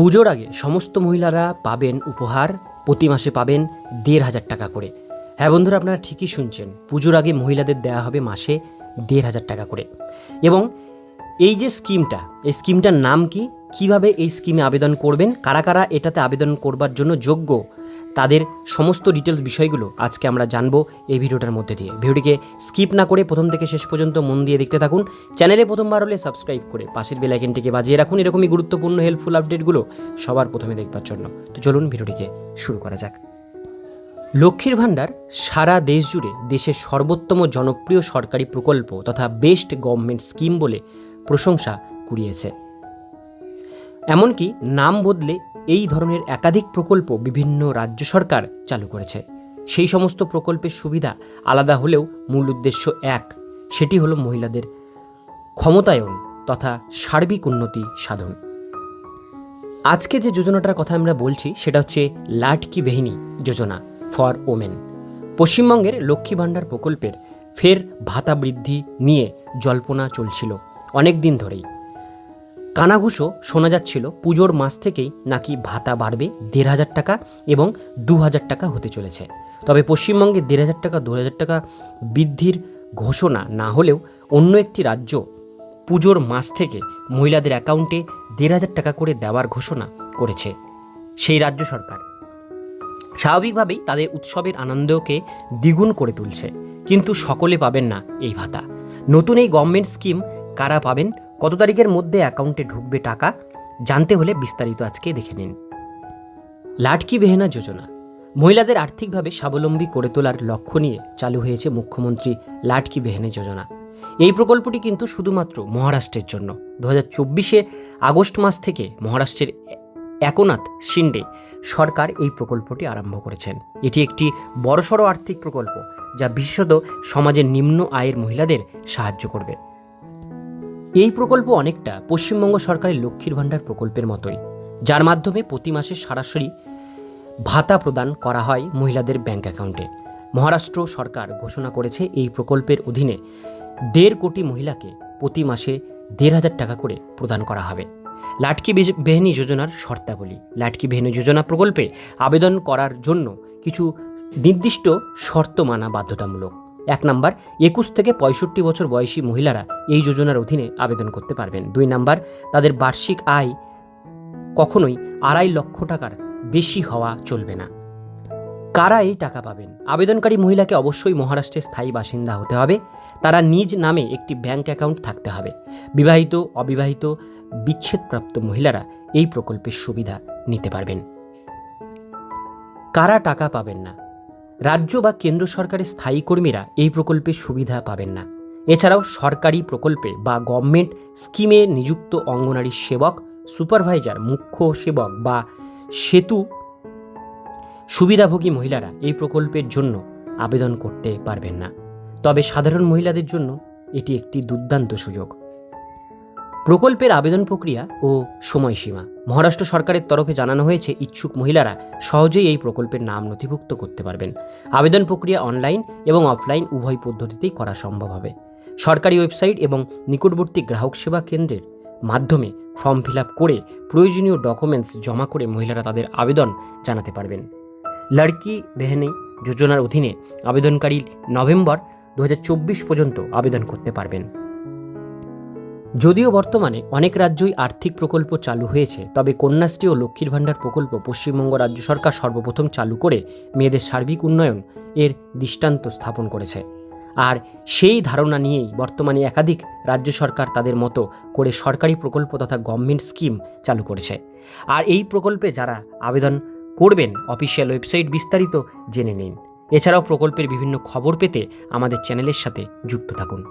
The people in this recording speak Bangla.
পুজোর আগে সমস্ত মহিলারা পাবেন উপহার, প্রতি মাসে পাবেন দেড় হাজার টাকা করে। হ্যাঁ বন্ধুরা, আপনারা ঠিকই শুনছেন, পুজোর আগে মহিলাদের দেওয়া হবে মাসে দেড় হাজার টাকা করে। এবং এই যে স্কিমটা, এই স্কিমটার নাম কি? কীভাবে এই স্কিমে আবেদন করবেন? কারা কারা এটাতে আবেদন করবার জন্য যোগ্য? তাদের সমস্ত ডিটেলস বিষয়গুলো আজকে আমরা জানব এই ভিডিওটার মধ্যে দিয়ে। ভিডিওটিকে স্কিপ না করে প্রথম থেকে শেষ পর্যন্ত মন দিয়ে দেখতে থাকুন। চ্যানেলে প্রথমবার হলে সাবস্ক্রাইব করে পাশের বেলাইকেনটিকে বাজিয়ে রাখুন। এরকমই গুরুত্বপূর্ণ হেল্পফুল আপডেটগুলো সবার প্রথমে দেখবার জন্য। তো চলুন ভিডিওটিকে শুরু করা যাক। লক্ষ্মীর ভাণ্ডার সারা দেশ জুড়ে দেশের সর্বোত্তম জনপ্রিয় সরকারি প্রকল্প তথা বেস্ট গভর্নমেন্ট স্কিম বলে প্রশংসা কুড়িয়েছে। এমনকি নাম বদলে এই ধরনের একাধিক প্রকল্প বিভিন্ন রাজ্য সরকার চালু করেছে। সেই সমস্ত প্রকল্পের সুবিধা আলাদা হলেও মূল উদ্দেশ্য এক, সেটি হলো মহিলাদের ক্ষমতায়ন তথা সার্বিক উন্নতি সাধন। আজকে যে যোজনাটার কথা আমরা বলছি, সেটা হচ্ছে লাটকি বেহিনী যোজনা ফর ওমেন। পশ্চিমবঙ্গের লক্ষ্মী ভাণ্ডার প্রকল্পের ফের ভাতা বৃদ্ধি নিয়ে জল্পনা চলছিল অনেক দিন ধরেই। কানাঘুষো শোনা যাচ্ছিল পুজোর মাস থেকেই নাকি ভাতা বাড়বে দেড় হাজার টাকা এবং দু হাজার টাকা হতে চলেছে। তবে পশ্চিমবঙ্গে দেড় হাজার টাকা, দু হাজার টাকা বৃদ্ধির ঘোষণা না হলেও অন্য একটি রাজ্য পুজোর মাস থেকে মহিলাদের অ্যাকাউন্টে দেড় হাজার টাকা করে দেওয়ার ঘোষণা করেছে সেই রাজ্য সরকার। স্বাভাবিকভাবেই তাদের উৎসবের আনন্দকে দ্বিগুণ করে তুলছে। কিন্তু সকলে পাবেন না এই ভাতা। নতুন এই গভর্নমেন্ট স্কিম কারা পাবেন কত তারিখের মধ্যে অ্যাকাউন্টে ঢুকবে টাকা, জানতে হলে বিস্তারিত আজকে দেখে নিন। লাটকি বেহেনা যোজনা। মহিলাদের আর্থিকভাবে স্বাবলম্বী করে তোলার লক্ষ্য নিয়ে চালু হয়েছে মুখ্যমন্ত্রী লাটকি বেহেনে যোজনা। এই প্রকল্পটি কিন্তু শুধুমাত্র মহারাষ্ট্রের জন্য। দু হাজার চব্বিশে আগস্ট মাস থেকে মহারাষ্ট্রের একনাথ শিন্ডে সরকার এই প্রকল্পটি আরম্ভ করেছেন। এটি একটি বড়সড় আর্থিক প্রকল্প, যা বিশেষত সমাজের নিম্ন আয়ের মহিলাদের সাহায্য করবে। এই প্রকল্প অনেকটা পশ্চিমবঙ্গ সরকারের লক্ষ্মীর ভাণ্ডার প্রকল্পের মতোই, যার মাধ্যমে প্রতি মাসে সরাসরি ভাতা প্রদান করা হয় মহিলাদের ব্যাংক অ্যাকাউন্টে। মহারাষ্ট্র সরকার ঘোষণা করেছে এই প্রকল্পের অধীনে দেড় কোটি মহিলাকে প্রতি মাসে দেড় হাজার টাকা করে প্রদান করা হবে। লাটকি বেহেনি যোজনার শর্তাবলী। লাটকি বেহেনি যোজনা প্রকল্পে আবেদন করার জন্য কিছু নির্দিষ্ট শর্ত মানা বাধ্যতামূলক। এক নাম্বার, একুশ থেকে পঁয়ষট্টি বছর বয়সী মহিলারা এই যোজনার অধীনে আবেদন করতে পারবেন। দুই নাম্বার, তাদের বার্ষিক আয় কখনোই আড়াই লক্ষ টাকার বেশি হওয়া চলবে না। কারা এই টাকা পাবেন? আবেদনকারী মহিলাকে অবশ্যই মহারাষ্ট্রের স্থায়ী বাসিন্দা হতে হবে। তারা নিজ নামে একটি ব্যাংক অ্যাকাউন্ট থাকতে হবে। বিবাহিত, অবিবাহিত, বিচ্ছেদপ্রাপ্ত মহিলারা এই প্রকল্পের সুবিধা নিতে পারবেন। কারা টাকা পাবেন না? রাজ্য বা কেন্দ্র সরকারের স্থায়ী কর্মীরা এই প্রকল্পের সুবিধা পাবেন না। এছাড়াও সরকারি প্রকল্পে বা গভর্নমেন্ট স্কিমে নিযুক্ত অঙ্গনারী সেবক, সুপারভাইজার, মুখ্য সেবক বা সেতু সুবিধাভোগী মহিলারা এই প্রকল্পের জন্য আবেদন করতে পারবেন না। তবে সাধারণ মহিলাদের জন্য এটি একটি দুর্দান্ত সুযোগ। প্রকল্পের আবেদন প্রক্রিয়া ও সময়সীমা। মহারাষ্ট্র সরকারের তরফে জানানো হয়েছে, ইচ্ছুক মহিলারা সহজেই এই প্রকল্পের নাম নথিভুক্ত করতে পারবেন। আবেদন প্রক্রিয়া অনলাইন এবং অফলাইন উভয় পদ্ধতিতেই করা সম্ভব হবে। সরকারি ওয়েবসাইট এবং নিকটবর্তী গ্রাহক সেবা কেন্দ্রের মাধ্যমে ফর্ম ফিল করে প্রয়োজনীয় ডকুমেন্টস জমা করে মহিলারা তাদের আবেদন জানাতে পারবেন। লড়কি বেহেনি যোজনার অধীনে আবেদনকারী নভেম্বর দু হাজার চব্বিশ পর্যন্ত আবেদন করতে পারবেন। যদিও বর্তমানে অনেক রাজ্যই আর্থিক প্রকল্প চালু হয়েছে, তবে কন্যাশ্রী ও লক্ষ্মীর ভাণ্ডার প্রকল্প পশ্চিমবঙ্গ রাজ্য সরকার সর্বপ্রথম চালু করে মেয়েদের সার্বিক উন্নয়ন এর দৃষ্টান্ত স্থাপন করেছে। আর সেই ধারণা নিয়েই বর্তমানে একাধিক রাজ্য সরকার তাদের মতো করে সরকারি প্রকল্প তথা গভর্নমেন্ট স্কিম চালু করেছে। আর এই প্রকল্পে যারা আবেদন করবেন, অফিসিয়াল ওয়েবসাইট বিস্তারিত জেনে নিন। এছাড়াও প্রকল্পের বিভিন্ন খবর পেতে আমাদের চ্যানেলের সাথে যুক্ত থাকুন।